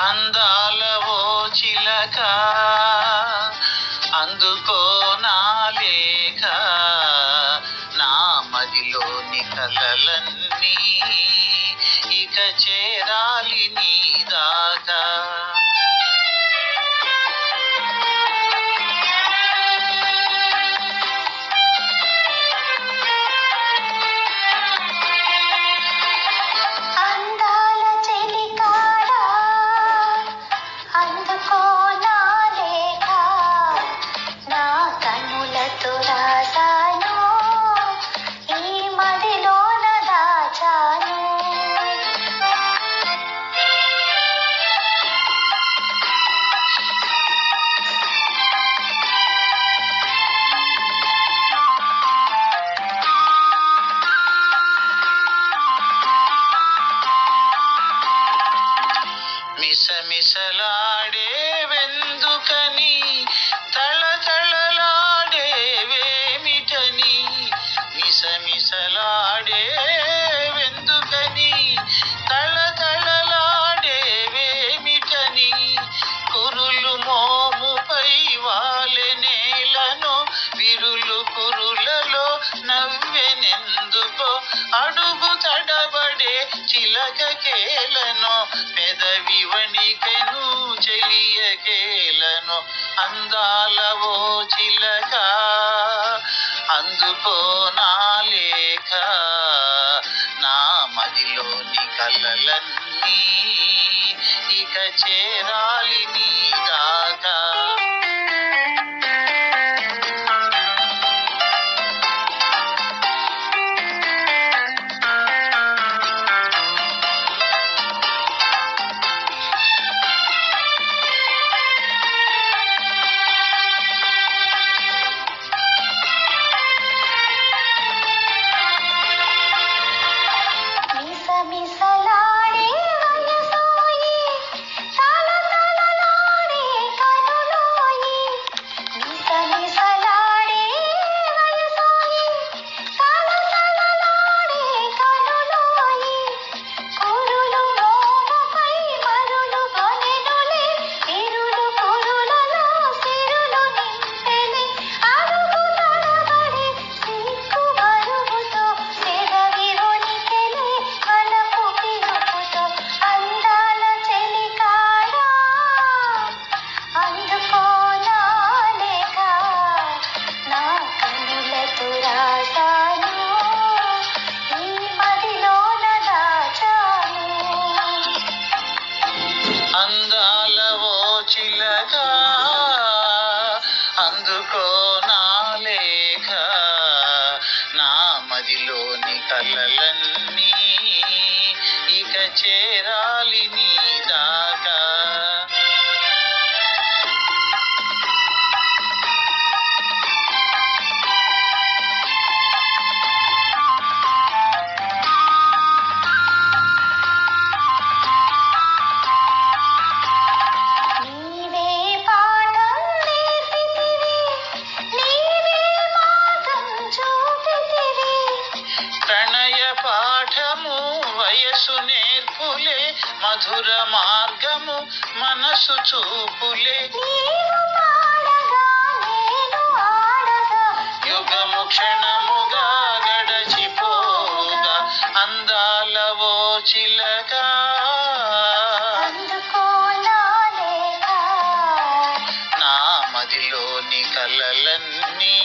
అందాల ఓ చిలక అందుకో నా లేఖ. నా మదిలోని కలలన్నీ మిసమిసలాడే వెందుకని తళతళలాడే వేమిటని మిసమిసలాడే వెందుకని తళతళలాడే వేమిటని కురులు మోముపై వాలె నేలను విరులు కురులలో నవ్వెనెందుకో అడుగు తడబడే చిలక కేలను పెదవి వణికెను చెలియ కేలను అందాల ఓ చిలక. అందుకో నా లేఖ నా మదిలోని కలలన్నీ ఇక చేరాలి నీ దాకా. మదిలోని కలలన్నీ ఇక చేరాలి నీ మనసు నేర్పులే మధుర మార్గము మనసు చూపులే. యుగము క్షణముగా గడచిపోగా అందాల ఓ చిలక. నా మదిలోని కలలన్నీ.